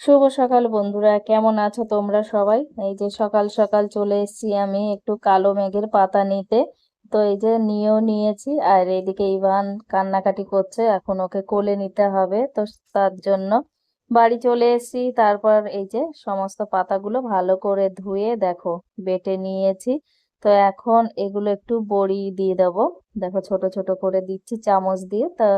শুভ সকাল বন্ধুরা, কেমন আছো তোমরা সবাই? এই যে সকাল সকাল চলে এসেছি আমি একটু কালো মেঘের পাতা নিতে। তো এই যে নিয়েও নিয়েছি, আর এদিকে ইভান কান্নাকাটি করছে, এখন ওকে কোলে নিতে হবে। তো তার জন্য বাড়ি চলে এসেছি, তারপর এই যে সমস্ত পাতাগুলো ভালো করে ধুয়ে দেখো, বেটে নিয়েছি। তো এখন এগুলো একটু বড়ি দিয়ে দেবো। দেখো ছোট ছোট করে দিচ্ছি চামচ দিয়ে। তা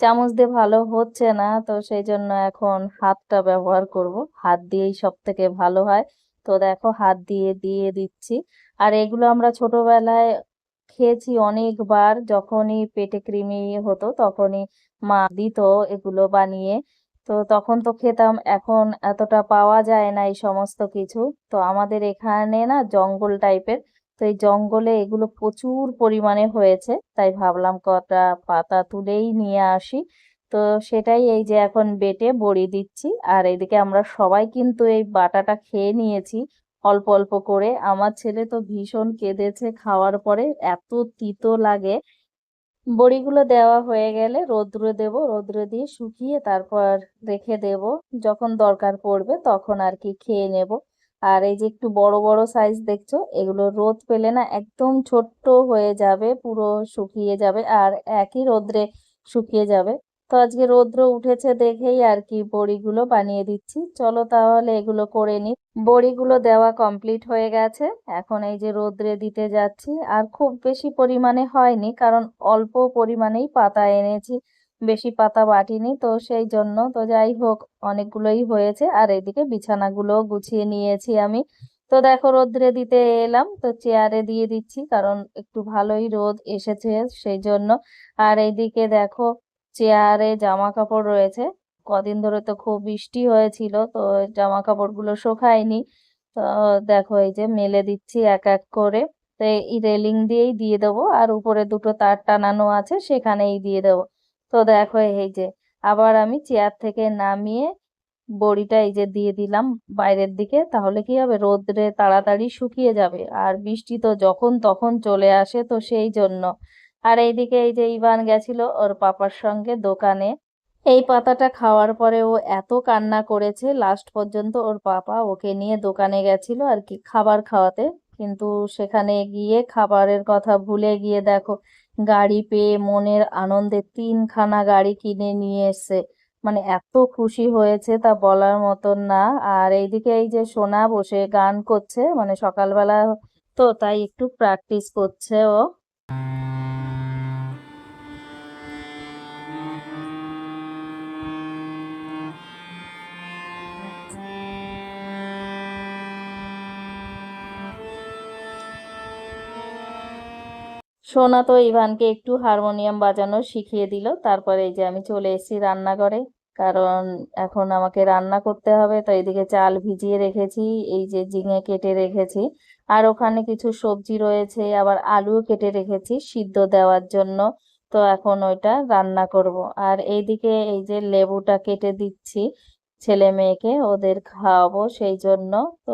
চামচ দিয়ে ভালো হচ্ছে না, তো সেই জন্য এখন হাতটা ব্যবহার করব। হাত দিয়েই সব থেকে ভালো হয়। তো দেখো হাত দিয়ে দিয়ে দিচ্ছি। আর এগুলো আমরা ছোটবেলায় খেয়েছি অনেকবার, যখনই পেটে কৃমি হতো তখনই মা দিত এগুলো বানিয়ে। তো তখন তো খেতাম, এখন এতটা পাওয়া যায় না এই সমস্ত কিছু। তো আমাদের এখানে না জঙ্গল টাইপের তো এই জঙ্গলে এগুলো প্রচুর পরিমাণে হয়েছে, তাই ভাবলাম কটা পাতা তুলেই নিয়ে আসি। তো সেটাই এই যে এখন বেটে বড়ি দিচ্ছি, আর এদিকে আমরা সবাই কিন্তু এই বাটাটা খেয়ে নিয়েছি অল্প অল্প করে। আমার ছেলে তো ভীষণ কেঁদেছে খাওয়ার পরে, এত তিতো লাগে। বড়িগুলো দেওয়া হয়ে গেলে রৌদ্রে দেব, রৌদ্রে দিয়ে শুকিয়ে তারপর রেখে দেব। যখন দরকার পড়বে তখন আর কি খেয়ে নেব। আর এই যে একটু বড় বড় সাইজ দেখছ, এগুলো রোদ পেলে না একদম ছোট্ট হয়ে যাবে, পুরো শুকিয়ে যাবে আর একই রোদ্রে শুকিয়ে যাবে। তো আজকে রৌদ্র উঠেছে দেখেই আর কি বড়িগুলো বানিয়ে দিচ্ছি। চলো তাহলে এগুলো করে নিই। বড়িগুলো দেওয়া কমপ্লিট হয়ে গেছে। এখন এই যে রৌদ্রে দিতে যাচ্ছি। আর খুব বেশি পরিমাণে হয়নি, কারণ অল্প পরিমাণেই পাতা এনেছি। বেশি পাতা বাটিনি, তো সেই জন্য তো যাই হোক অনেকগুলোই হয়েছে। আর এদিকে বিছানাগুলো গুছিয়ে নিয়েছি আমি। তো দেখো রোদ্রে দিতে এলাম, তো চেয়ারে দিয়ে দিচ্ছি, কারণ একটু ভালোই রোদ এসেছে সেই জন্য। আর এইদিকে দেখো চেয়ারে জামা কাপড় রয়েছে। কদিন ধরে তো খুব বৃষ্টি হয়েছিল, তো জামা কাপড়গুলো শুকায়নি। তো দেখো এই যে মেলে দিচ্ছি এক এক করে। তো এই রেলিং দিয়েই দিয়ে দেবো, আর উপরে দুটো তার টানানো আছে, সেখানেই দিয়ে দেবো। তো দেখো এই যে, আবার আমি চেয়ার থেকে নামিয়ে বড়িটা এই যে দিয়ে দিলাম বাইরের দিকে, তাহলে কি হবে? রোদ্রে তাড়াতাড়ি শুকিয়ে যাবে। আর বৃষ্টি তো যখন তখন চলে আসে তো সেই জন্য। আর এইদিকে এই যে ইভান গেছিল ওর পাপার সঙ্গে দোকানে। এই পাতাটা খাওয়ার পরে ও এত কান্না করেছে লাস্ট পর্যন্ত ওর পাপা ওকে নিয়ে দোকানে গেছিল আর কি, খাবার খাওয়াতে। কিন্তু সেখানে গিয়ে খাবারের কথা ভুলে গিয়ে দেখো গাড়ি পেয়ে মনের আনন্দে তিনখানা গাড়ি কিনে নিয়ে এসছে মানে এত খুশি হয়েছে তা বলার মতন না। আর এইদিকে এই যে সোনা বসে গান করছে মানে সকালবেলা তো তাই একটু প্র্যাকটিস করছে ও। সোনা তো ইভানকে একটু হারমোনিয়াম বাজানো শিখিয়ে দিল। তারপরে এই যে আমি চলে এসেছি রান্নাঘরে, কারণ এখন আমাকে রান্না করতে হবে, তো এইদিকে চাল ভিজিয়ে রেখেছি, এই যে ঝিঙে কেটে রেখেছি। আর ওখানে কিছু সবজি রয়েছে, আবার আলুও কেটে রেখেছি সিদ্ধ দেওয়ার জন্য, তো এখন ওইটা রান্না করব। আর এইদিকে এই যে লেবুটা কেটে দিচ্ছি ছেলে মেয়েকে ওদের খাওয়াবো সেই জন্য। তো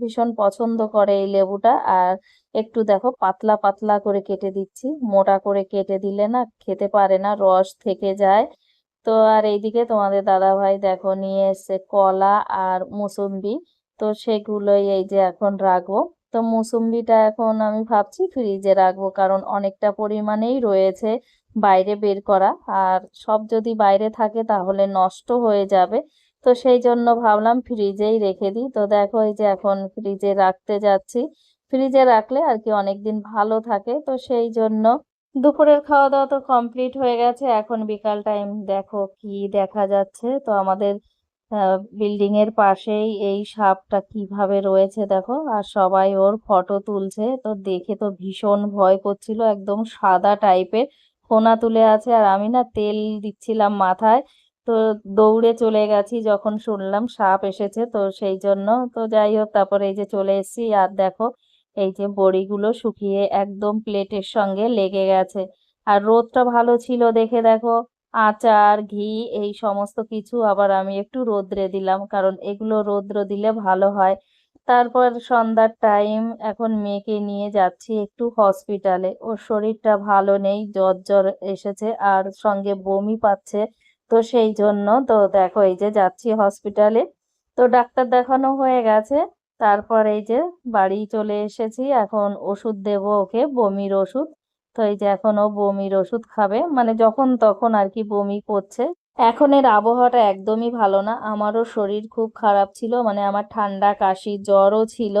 ভীষণ পছন্দ করে এই লেবুটা। আর একটু দেখো, পাতলা পাতলা করে কেটে দিচ্ছি। মোটা করে কেটে দিলে না খেতে পারে না, রস থেকে যায়। তো আর এইদিকে তোমাদের দাদা ভাই দেখো নিয়ে এসছে কলা আর মুসুম্বি। তো সেগুলোই এই যে এখন রাখব। তো মুসুম্বিটা এখন আমি ভাবছি ফ্রিজে রাখব, কারণ অনেকটা পরিমাণেই রয়েছে বাইরে বের করা। আর সব যদি বাইরে থাকে তাহলে নষ্ট হয়ে যাবে। তো সেই জন্য ভাবলাম ফ্রিজেই রেখে দিই। তো দেখো এই যে এখন ফ্রিজে রাখতে যাচ্ছি। ফ্রিজে রাখলে আর কি অনেকদিন ভালো থাকে। তো সেই জন্য দুপুরের খাওয়া দাওয়া তো কমপ্লিট হয়ে গেছে। এখন বিকাল টাইম দেখো কি দেখা যাচ্ছে। তো আমাদের বিল্ডিং এর পাশেই এই সাপটা কীভাবে রয়েছে দেখো। আর সবাই ওর ফটো তুলছে। তো দেখে তো ভীষণ ভয় করছিল। একদম সাদা টাইপের ফোনা তুলে আছে। আর আমি না তেল দিচ্ছিলাম মাথায়। তো দৌড়ে চলে গেছি যখন শুনলাম সাপ এসেছে, তো সেই জন্য তো যাই হোক, তারপরে এই যে চলে এসেছি। আর দেখো, এই যে বড়িগুলো শুকিয়ে একদম প্লেটের সঙ্গে লেগে গেছে। আর রোদটা ভালো ছিল দেখে দেখো, আচার, ঘি এই সমস্ত কিছু আবার আমি একটু রোদ্রে দিলাম, কারণ এগুলো রোদ্র দিলে ভালো হয়। তারপর সন্ধ্যার টাইম এখন মেয়েকে নিয়ে যাচ্ছি একটু হসপিটালে। ওর শরীরটা ভালো নেই, জ্বর জ্বর এসেছে, আর সঙ্গে বমি পাচ্ছে। তো সেই জন্য তো দেখো এই যে যাচ্ছি হসপিটালে তো ডাক্তার দেখানো হয়ে গেছে। তারপর এই যে বাড়ি চলে এসেছি। এখন ওষুধ দেব ওকে, বমির ওষুধ। তো এই যে এখন ও বমির ওষুধ খাবে। মানে যখন তখন আর কি বমি করছে। এখন এর আবহাওয়াটা একদমই ভালো না। আমারও শরীর খুব খারাপ ছিল। মানে আমার ঠান্ডা, কাশি, জ্বরও ছিল।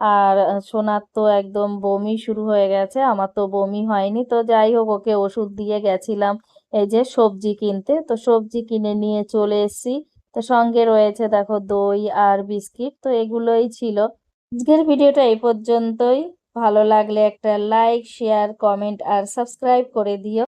আর সোনার তো একদম বমি শুরু হয়ে গেছে। আমার তো বমি হয়নি। তো যাই হোক, ওকে ওষুধ দিয়ে গেছিলাম। এই যে সবজি কিনতে, তো সবজি কিনে নিয়ে চলে এসছি। তো সঙ্গে রয়েছে দেখো দই আর বিস্কিট, তো এগুলোই ছিল। আজকের ভিডিওটা এই পর্যন্তই। ভালো লাগলে একটা লাইক, শেয়ার, কমেন্ট আর সাবস্ক্রাইব করে দিও।